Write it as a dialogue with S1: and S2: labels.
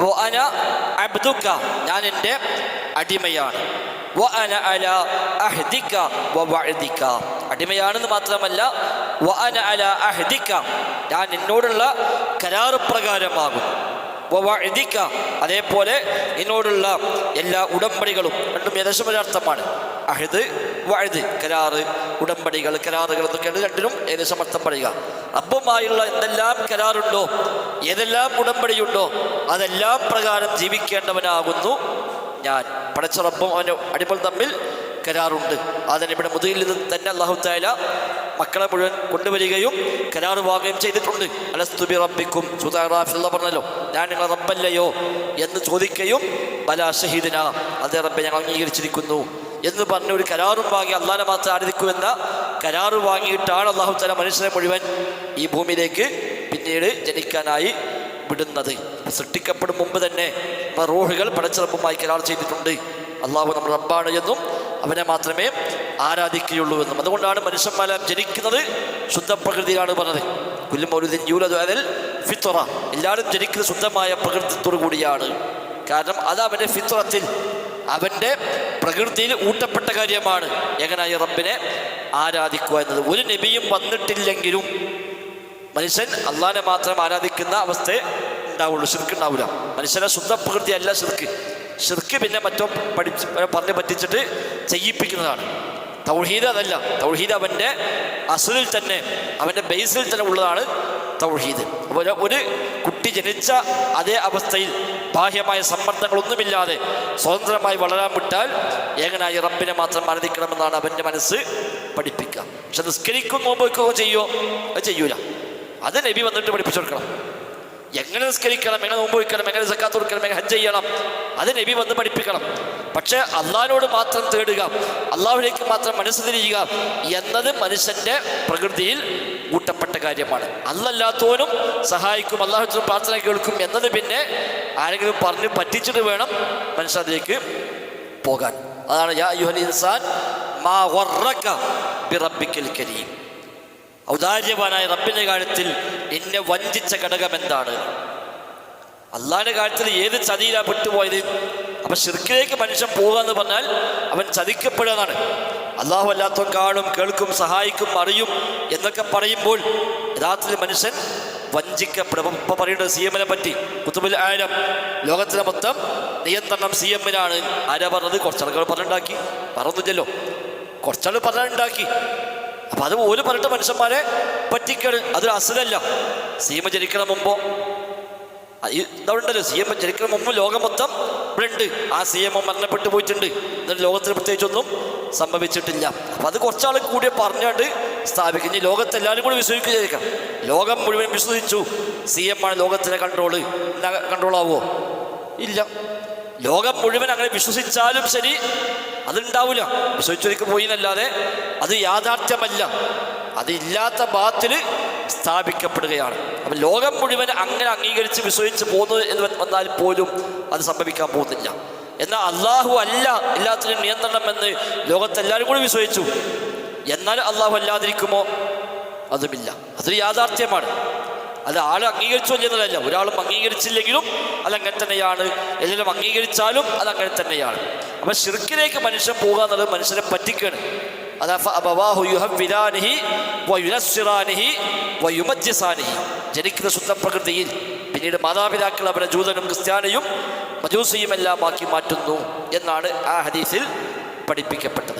S1: അപ്പോൾ അന അബ്ദുക്ക ഞാൻ എന്റെ അടിമയാണ്. വ അഹ്ദിക്ക വ വഅദിക്ക അടിമയാണെന്ന് മാത്രമല്ല വ അന അഹ്ദിക്ക ഞാൻ എന്നോടുള്ള കരാറ് പ്രകാരമാകും. അതേപോലെ എന്നോടുള്ള എല്ലാ ഉടമ്പടികളും രണ്ടും ഏകദേശമൊരർത്ഥമാണ് അഹദ് വഴുത് കരാറ് ഉടമ്പടികൾ കരാറുകൾ എന്നൊക്കെയാണ് രണ്ടിനും ഏകദേശം അർത്ഥം പറയുക. റബ്ബുമായുള്ള എന്തെല്ലാം കരാറുണ്ടോ ഏതെല്ലാം ഉടമ്പടിയുണ്ടോ അതെല്ലാം പ്രകാരം ജീവിക്കേണ്ടവനാകുന്നു ഞാൻ. പടച്ച റബ്ബും അവന്റെ അടിമൾ തമ്മിൽ കരാറുണ്ട്. അതിന് ഇവിടെ മുതുകിൽ നിന്ന് തന്നെ അള്ളാഹു താല മക്കളെ മുഴുവൻ കൊണ്ടുവരികയും കരാറ് വാങ്ങുകയും ചെയ്തിട്ടുണ്ട്. അലസ്തുബി റബ്ബിക്കും സുതാറാഫിള്ള പറഞ്ഞല്ലോ ഞാൻ നിങ്ങൾ റബ്ബല്ലയോ എന്ന് ചോദിക്കുകയും ബലാ ഷഹീദിന അതേ റബ്ബെ ഞങ്ങൾ അംഗീകരിച്ചിരിക്കുന്നു. എന്ന് പറഞ്ഞ ഒരു കരാറും വാങ്ങി അള്ളാഹെ മാത്രം ആരാധിക്കുമെന്ന കരാറ് വാങ്ങിയിട്ടാണ് അള്ളാഹു തല മനുഷ്യനെ മുഴുവൻ ഈ ഭൂമിയിലേക്ക് പിന്നീട് ജനിക്കാനായി വിടുന്നത്. സൃഷ്ടിക്കപ്പെടും മുമ്പ് തന്നെ റൂഹുകൾ പടച്ചിറപ്പുമായി കരാർ ചെയ്തിട്ടുണ്ട്. അള്ളാഹു നമ്മുടെ റബ്ബാണ് എന്നും അവനെ മാത്രമേ ആരാധിക്കുകയുള്ളൂ എന്നും. അതുകൊണ്ടാണ് മനുഷ്യന്മാരെല്ലാം ജനിക്കുന്നത് ശുദ്ധ പ്രകൃതിയിലാണ് പറഞ്ഞത് കുല്ലുമൗലുദ്ദീൻ യൂലതു അതിൽ ഫിത്തുറ എല്ലാവരും ജനിക്കുന്നത് ശുദ്ധമായ പ്രകൃതിത്തോടു കൂടിയാണ്. കാരണം അത് അവന്റെ ഫിത്തുറത്തിൽ അവന്റെ പ്രകൃതിയിൽ ഊട്ടപ്പെട്ട കാര്യമാണ് എങ്ങനായി റബ്ബിനെ ആരാധിക്കുക എന്നത്. ഒരു നബിയും വന്നിട്ടില്ലെങ്കിലും മനുഷ്യൻ അള്ളാനെ മാത്രം ആരാധിക്കുന്ന അവസ്ഥ ഉണ്ടാവുള്ളൂ ശിർക്ക് ഉണ്ടാവില്ല. മനുഷ്യനെ ശുദ്ധ പ്രകൃതി അല്ല ശിർക്ക്. ശിർക്ക് പിന്നെ മറ്റോ പഠിച്ച് പറഞ്ഞു പറ്റിച്ചിട്ട് ചെയ്യിപ്പിക്കുന്നതാണ്. തൗഹീദ് അതല്ല. തൗഹീദ് അവന്റെ അസുലിൽ തന്നെ അവന്റെ ബേസിൽ തന്നെ ഉള്ളതാണ് തൗഹീദ്. അപ്പോൾ ഒരു കുട്ടി ജനിച്ച അതേ അവസ്ഥയിൽ ബാഹ്യമായ സമ്മർദ്ദങ്ങളൊന്നുമില്ലാതെ സ്വതന്ത്രമായി വളരാൻ വിട്ടാൽ ഏകനായി റബ്ബിനെ മാത്രം ആരാധിക്കണമെന്നാണ് അവന്റെ മനസ്സ് പഠിപ്പിക്കുക. പക്ഷെ നിസ്കരിക്കും നോമ്പൊക്കെ ചെയ്യോ അത് ചെയ്യൂല. അത് നബി വന്നിട്ട് പഠിപ്പിച്ചു കൊടുക്കണം. എങ്ങനെ നിസ്കരിക്കണം? എങ്ങനെ നോമ്പ് വയ്ക്കണം എങ്ങനെ സക്കാത്ത് കൊടുക്കണം? എങ്ങനെ ഹജ്ജ് ചെയ്യണം? അത് നബി വന്ന് പഠിപ്പിക്കണം. പക്ഷേ അള്ളാഹിനോട് മാത്രം തേടുക അള്ളാഹുലേക്ക് മാത്രം മനസ്സ് തിരിയുക എന്നത് മനുഷ്യന്റെ പ്രകൃതിയിൽ ഊട്ടപ്പെട്ട കാര്യമാണ്. അല്ലല്ലാത്തവനും സഹായിക്കും അള്ളാഹു പ്രാർത്ഥന കേൾക്കും എന്നത് പിന്നെ ആരെങ്കിലും പറഞ്ഞ് പറ്റിച്ചിട്ട് വേണം മനുഷ്യൻ അതിലേക്ക് പോകാൻ. അതാണ് യാ ഇൻസാൻ മാ വറക്ക കരീം. ഔദാര്യവാനായ റബ്ബിന്റെ കാര്യത്തിൽ എന്നെ വഞ്ചിച്ച ഘടകം എന്താണ്? അള്ളാഹിന്റെ കാര്യത്തിൽ ഏത് ചതിയിലാണ് പെട്ടുപോയത്? അപ്പൊ ശിർക്കിലേക്ക് മനുഷ്യൻ പോകുക എന്ന് പറഞ്ഞാൽ അവൻ ചതിക്കപ്പെടുകയാണ്. അള്ളാഹു അല്ലാത്തവൻ കാണും കേൾക്കും സഹായിക്കും അറിയും എന്നൊക്കെ പറയുമ്പോൾ യഥാർത്ഥത്തിൽ മനുഷ്യൻ വഞ്ചിക്കപ്പെടും. അപ്പൊ ഇപ്പൊ പറയുന്നത് സി എമ്മിനെ പറ്റി കുത്തുബിൽ ആയിരം ലോകത്തിലെ മൊത്തം നിയന്ത്രണം സി എമ്മിനാണ് ആരാ പറഞ്ഞത്? കുറച്ചാളുകൾ പറഞ്ഞുണ്ടാക്കി പറഞ്ഞില്ലല്ലോ. കുറച്ചാൾ പറഞ്ഞുണ്ടാക്കി അപ്പൊ അത് ഒരു പറഞ്ഞിട്ട് മനുഷ്യന്മാരെ പറ്റിക്കൽ അതൊരു അസുഖമല്ല എം ജനിക്കണ മുമ്പോ ഇതുണ്ടല്ലോ സി എം ജനിക്കണ മുമ്പ് ലോകം മൊത്തം ഇവിടെ ഉണ്ട്. ആ സി എം മരണപ്പെട്ടു പോയിട്ടുണ്ട്. എന്നിട്ട് ലോകത്തിൽ പ്രത്യേകിച്ചൊന്നും സംഭവിച്ചിട്ടില്ല. അപ്പം അത് കുറച്ചാൾ കൂടി പറഞ്ഞുകൊണ്ട് സ്ഥാപിക്കും. ഇനി ലോകത്ത് എല്ലാവരും കൂടി വിശ്വസിക്കുകയായിരിക്കാം. ലോകം മുഴുവൻ വിശ്വസിച്ചു. സി എം ആണ് ലോകത്തിലെ കൺട്രോൾ കൺട്രോൾ ആവുമോ ഇല്ല. ലോകം മുഴുവൻ അങ്ങനെ വിശ്വസിച്ചാലും ശരി അതുണ്ടാവില്ല വിശ്വസിച്ചൊരിക്കൽ പോയി എന്നല്ലാതെ അത് യാഥാർത്ഥ്യമല്ല. അതില്ലാത്ത ബാത്തിൽ സ്ഥാപിക്കപ്പെടുകയാണ്. അപ്പം ലോകം മുഴുവൻ അങ്ങനെ അംഗീകരിച്ച് വിശ്വസിച്ച് പോകുന്നത് എന്ന് വന്നാൽ പോലും അത് സംഭവിക്കാൻ പോകുന്നില്ല. എന്നാൽ അള്ളാഹു അല്ല എല്ലാത്തിനും നിയന്ത്രണം എന്ന് ലോകത്തെല്ലാവരും കൂടി വിശ്വസിച്ചു. എന്നാൽ അള്ളാഹു അല്ലാതിരിക്കുമോ? അതുമില്ല. അതൊരു യാഥാർത്ഥ്യമാണ്. അത് ആൾ അംഗീകരിച്ചു എന്നതല്ല ഒരാളും അംഗീകരിച്ചില്ലെങ്കിലും അതങ്ങനെ തന്നെയാണ്. എല്ലാവരും അംഗീകരിച്ചാലും അതങ്ങനെ തന്നെയാണ്. അപ്പം ശിർക്കിലേക്ക് മനുഷ്യൻ പോകുക എന്നുള്ളത് മനുഷ്യനെ പറ്റിക്കാണ്. ജനിക്കുന്ന ശുദ്ധ പ്രകൃതിയിൽ പിന്നീട് മാതാപിതാക്കൾ അവരുടെ ജൂതനും ക്രിസ്ത്യാനിയും മജൂസിയും എല്ലാം ആക്കി മാറ്റുന്നു എന്നാണ് ആ ഹദീസിൽ പഠിപ്പിക്കപ്പെട്ടത്.